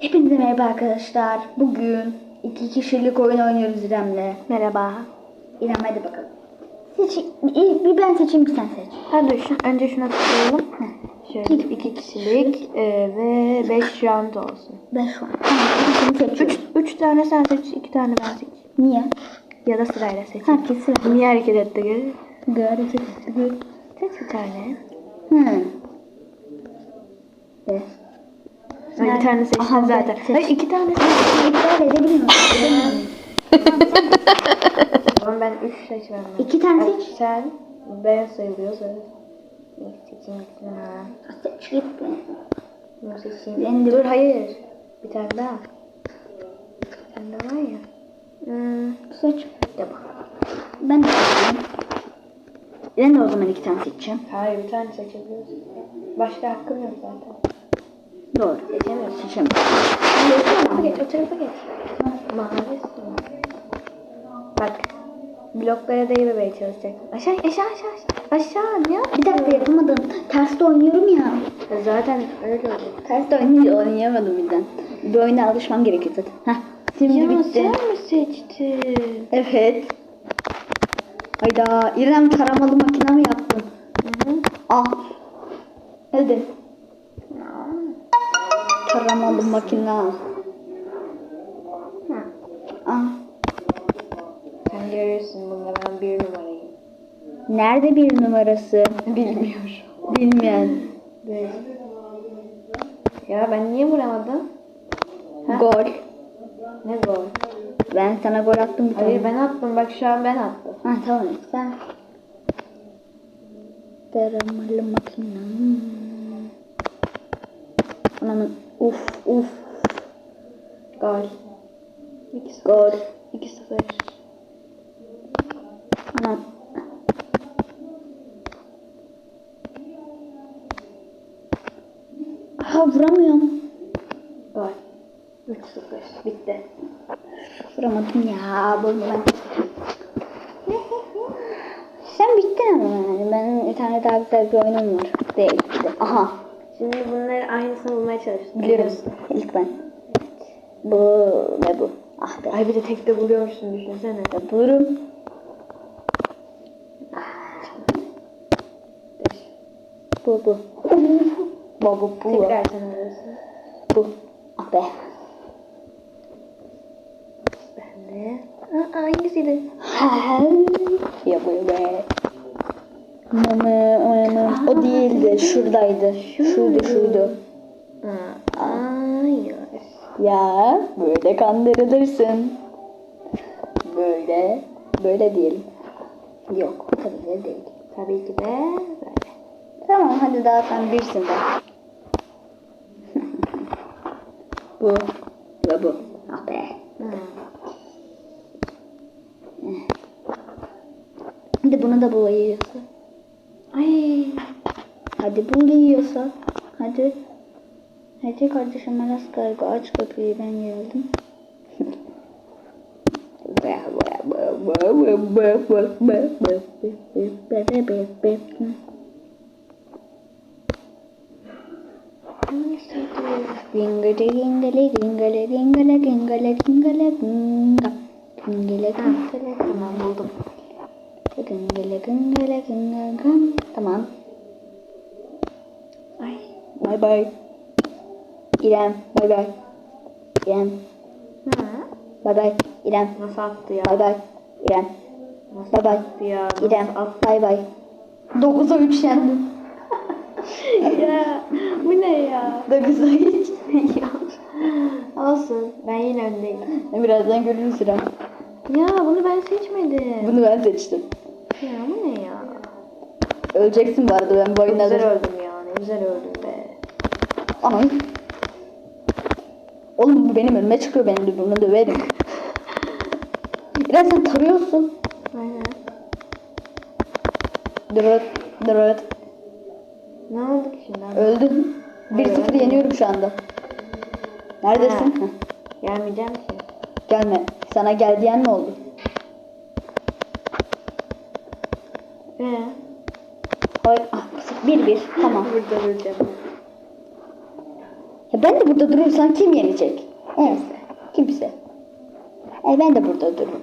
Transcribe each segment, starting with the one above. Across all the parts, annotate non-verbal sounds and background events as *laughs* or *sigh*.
Hepinize merhaba arkadaşlar. Bugün iki kişilik oyun oynuyoruz İrem'le. Merhaba. İrem hadi bakalım. Seç, bir, bir ben seçeyim bir sen seç. Hadi şu, önce şuna tıklayalım. Şöyle iki kişilik e, ve 5 round olsun. Tamam ikisini seçiyorum. 3 tane sen seç, 2 tane ben seç. Niye? Ya da sırayla seç. Herkes sıra. Niye hareket etti gör? Hareket etti. Seç bir tane. Hı. Evet. Ay, bir tane seçtin Aha, zaten. seç. Hayır iki tane seç. İptal edebiliyor *laughs* musun? Ben 3 seçmem. İki tane seç. Sen beyaz sayılıyoruz seçeyim ikisini ha. Seç git. Bunu seçeyim. Ben de- Dur hayır. Bir tane daha. Bir tane daha var ya. Hmm. Seç. De bak. Ben de seçeyim. Ben de o zaman iki tane seçeceğim. Hayır bir tane seçebiliyoruz. Başka hakkım yok zaten. Seçemiyorsun. Seçeceğim. O tarafa geç, o tarafa geç. Mavi su. Bak. Bloklara değmemeye çalışacak. Aşağı, aşağı, aşağı, aşağı. Yaptın? Bir dakika yapamadım. Terste oynuyorum ya. Ya Zaten öyle oldu. Terste oynayınca oynayamadım birden. Bir oyuna alışmam gerekiyor zaten. Heh. Şimdi Ya bitti. sen mi seçtin? Evet. Hayda. İrem taramalı makine mi yaptın? Hı hı. Al. Hadi. Taramalı makine. Al. Al. Sen görürsün bunda ben bir numarayım. Nerede bir numarası? *laughs* Bilmiyorum. Bilmeyen. Böyle. Ya ben niye vuramadım? Ha? Gol. Ne gol? Ben sana gol attım bir tane. Hayır ben attım bak şu an ben attım. Ha tamam sen. Taramalı makine. Ananın uf uf Gol. 2-0. gol. 2-0. Anam. Ha vuramıyorum. Gol. 3-0. Bitti. Vuramadım ya. Bunu ben. Sen bittin ama yani. Benim bir tane daha güzel bir oyunum var. Değil. Aha. Şimdi bunları aynısını bulmaya çalıştım. Biliyorum. İlk ben. Bu ne bu? Ah be. Ay bir de tek de buluyormuşsun düşünsene. Ya bulurum. Bu bu. Bu bu bu. Tekrar sen arıyorsun. Bu. Ah be. Ben de. Aa, hangisiydi? ya bu be. Mama, mama. O değildi. Şuradaydı. Şuydu şuydu. Hayır. Ya böyle kandırılırsın. Böyle. Böyle diyelim. Yok. Tabii de değil. Tabii ki de böyle. Tamam hadi daha sen birsin de. *laughs* bu ve bu. Ah be. Hadi bunu da bu yiyorsa. Ay. Hadi bu yiyorsa. Hadi. Hadi kardeşim Aras kargo aç kapıyı ben geldim. Ringale ringale ringale ringale ringale ringale ginga. Ringale ringale Tamam buldum. Ringale ringale ringale Tamam. Ay. Bye bye. İrem bye bye. İrem Ha? bye bye. İrem Nasıl attı ya? bye bye. İrem Nasıl bye bye. attı ya? Nasıl İrem attı? bye bye. 9'a 3 yendim. ya bu ne ya? 9'a 3. *laughs* Olsun. Ben yine öndeyim. Birazdan görürüz İrem. Ya bunu ben seçmedim. Bunu ben seçtim. Ya bu ne ya? Öleceksin bu arada ben bu oyunda. güzel öldüm ya. Ne güzel öldüm be. Anam. Oğlum bu benim önüme çıkıyor benim de bunu döverim. İrem sen tarıyorsun. Aynen. Dırıt dırıt. Ne oldu ki şimdi? Öldüm. 1-0 yeniyorum şu anda. Neredesin? Ha. Gelmeyeceğim ki. Gelme. Sana gel diyen mi oldu? Ee? Hayır. Ah, 1-1. Tamam. Burada duracağım. Ya ben de burada durursam kim yenecek? Evet. Kimse. E ben de burada dururum.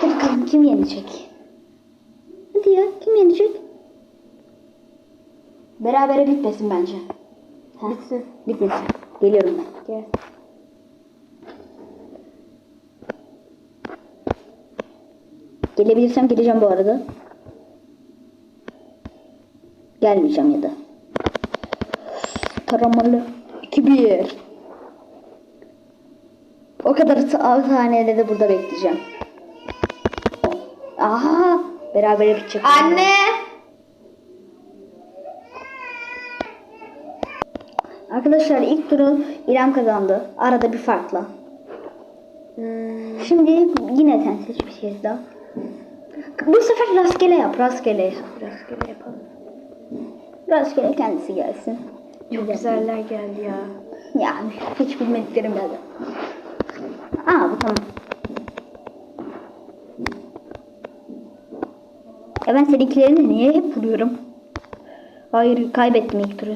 Hadi bakalım kim yenecek? Hadi ya kim yenecek? Berabere bitmesin bence. Ha? Bitsin. Bitmesin. Geliyorum ben. Gel. Gelebilirsem geleceğim bu arada. Gelmeyeceğim ya da. Taramalı. 2-1. O kadar sa- saniyede de burada bekleyeceğim. Aha! Beraber bitecek. Anne. Arkadaşlar ilk turu İrem kazandı. Arada bir farkla. Hmm. Şimdi yine sen seç bir şey daha. Bu sefer rastgele yap. Rastgele. Rastgele yapalım. Rastgele kendisi gelsin. Çok güzeller geldi ya. Yani hiç bilmediklerim geldi. Aa bu tamam. Ya ben seninkilerini niye hep buluyorum? Hayır kaybettim ilk turu.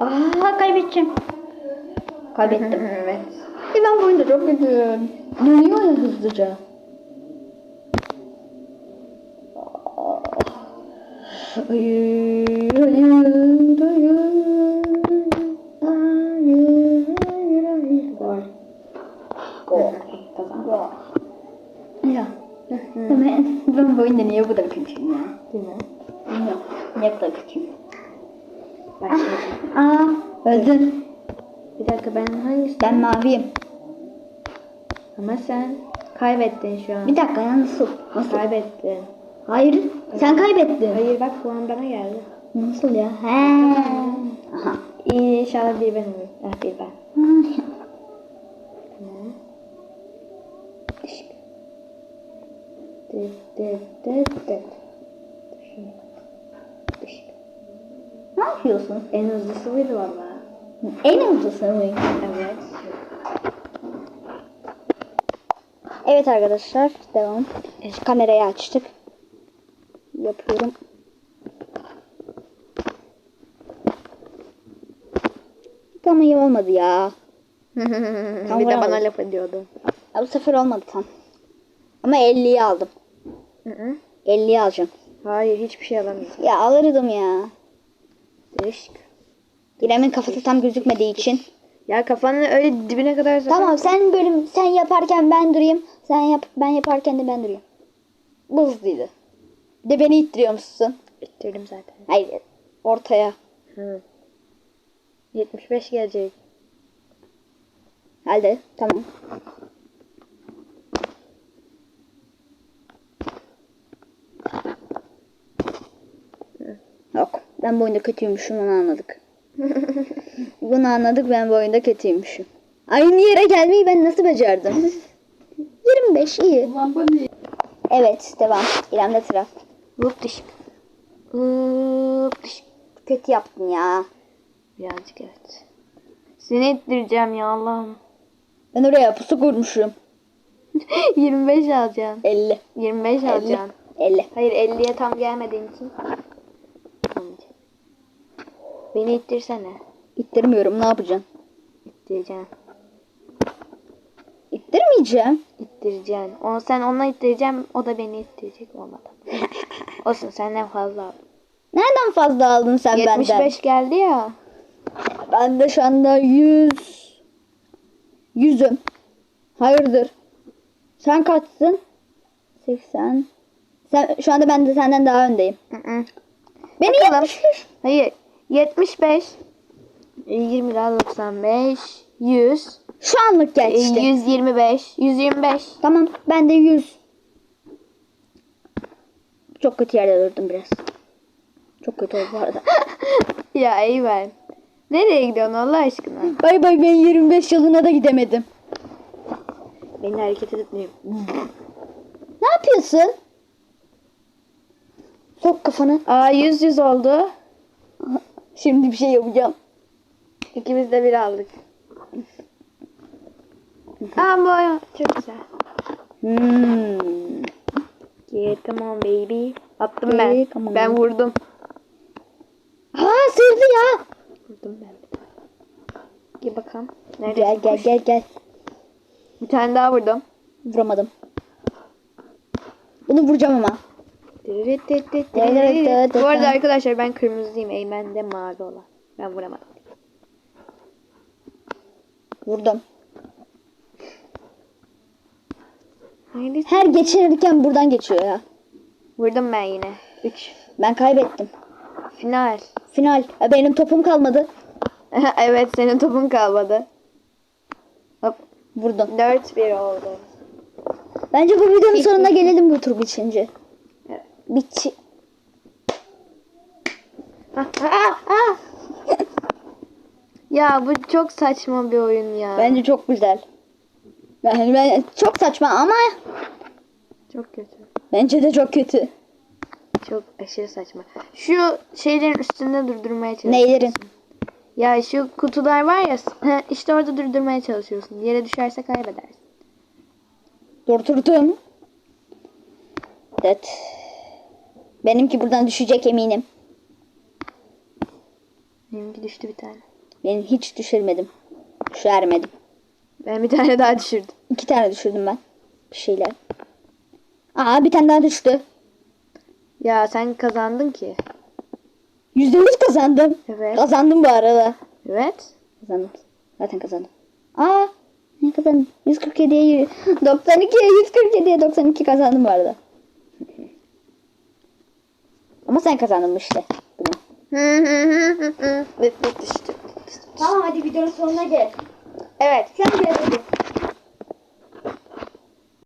Aa kaybedeceğim. Kaybettim. *laughs* evet. E ben bu oyunda çok kötüyüm. Dönüyor ya hızlıca. Hayır, hayır, hayır. Hayır, hayır, hayır. Gol. Gol. Kazan. Ya. Ben, ben bu oyunda niye bu kadar kötüyüm ya? Değil mi? Niye bu kadar kötüyüm? Başlayalım. Aa, öldün. Bir dakika ben hangisi? Ben maviyim. Ama sen kaybettin şu an. Bir dakika ya nasıl? Nasıl? Kaybettin. Hayır, sen kaybettin. Hayır bak puan bana geldi. Nasıl ya? He. Aha. İyi inşallah bir ben olurum. Ah bir ben. *laughs* Tamam. Dıt dıt dıt dıt. Şimdi. Dış. Ne yapıyorsun? En hızlısı buydu valla. En hızlısı mı? Evet. Evet arkadaşlar, devam. Kamerayı açtık. Yapıyorum. Tam iyi olmadı ya. *laughs* bir de bana laf ediyordu. ya. Bu sefer olmadı tam. Ama 50'yi aldım. Hı hı. 50'yi alacağım. Hayır hiçbir şey alamıyorum. Ya alırdım ya. Dışk. İrem'in kafası tam gözükmediği için. Ya kafanı öyle dibine kadar sokar. Tamam sen bölüm sen yaparken ben durayım. Sen yap ben yaparken de ben durayım. Bu hızlıydı. Bir de beni ittiriyor musun? Bitirdim zaten. Hayır ortaya. Hı. 75 gelecek. Hadi tamam. Yok ben bu oyunda kötüymüşüm onu anladık. *laughs* Bunu anladık ben bu oyunda kötüymüşüm. Aynı yere gelmeyi ben nasıl becerdim? *laughs* 25 iyi. Evet devam. İrem'de sıra. Hop dışk. Kötü yaptın ya. Birazcık evet. Seni ittireceğim ya Allah'ım. Ben oraya pusu kurmuşum. 25 *laughs* alacaksın. 50. 25 50. alacaksın. 50. Hayır 50'ye tam gelmediğin için. Beni ittirsene. İttirmiyorum ne yapacaksın? İttireceksin. İttirmeyeceğim. İttireceksin. Onu sen onunla ittireceğim. O da beni ittirecek. Olmadı. *laughs* Olsun senden fazla aldım. Nereden fazla aldın sen 75 benden? geldi ya. Ben de şu anda 100. Yüzüm. Hayırdır? Sen kaçsın? 80. Sen, şu anda ben de senden daha öndeyim. Hı hı. Beni Bakalım. yapmış. Hayır. 75. 20 daha 95. 100. Şu anlık e, geçti. 125. 125. Tamam ben de 100. Çok kötü yerde durdum biraz. Çok kötü oldu bu arada. *laughs* Ya iyi ben. Nereye gidiyorsun Allah aşkına? bay bay ben 25 yılına da gidemedim. Beni hareket etmiyor. Ne yapıyorsun? Sok kafanı. Aa 100 100 oldu. Şimdi bir şey yapacağım. İkimiz de bir aldık. Aa bu oyun çok güzel. Hmm. Yeah, come on baby. Attım Yeah, ben. come on. Ben vurdum. Ha sığdı ya. Vurdum ben bir tane. Gel bakalım. Nerede? Gel gel gel gel. Bir tane daha vurdum. Vuramadım. Bunu vuracağım ama. Bu arada arkadaşlar ben kırmızıyım. Eymen de mavi olan. Ben vuramadım. Vurdum. Her geçirirken buradan geçiyor ya. Vurdum ben yine. 3. Ben kaybettim. Final. Final. Benim topum kalmadı. evet senin topun kalmadı. Hop. Vurdum. 4-1 oldu. Bence bu videonun sonuna gelelim bu tur bitince. Evet. Bitti. Ah, ah, ah. ya bu çok saçma bir oyun ya. Bence çok güzel. Yani ben çok saçma ama Çok kötü. bence de çok kötü. Çok aşırı saçma. Şu şeylerin üstünde durdurmaya çalışıyorsun. Neylerin? Ya şu kutular var ya işte orada durdurmaya çalışıyorsun. Yere düşerse kaybedersin. Durdurdum. Evet. Benimki buradan düşecek eminim. Benimki düştü bir tane. Ben hiç düşürmedim. Düşürmedim. Ben bir tane daha düşürdüm. İki tane düşürdüm ben. Bir şeyler. Aa bir tane daha düştü. Ya sen kazandın ki. Yüzde yüz kazandım. Evet. Kazandım bu arada. Evet. Kazandım. Zaten kazandım. Aa ne kazandım? 147'ye 92'ye 147'ye 92 kazandım bu arada. Ama sen kazandın işte. Bunu. Ve düştü. Tamam hadi videonun sonuna gel. Evet. Sen gel.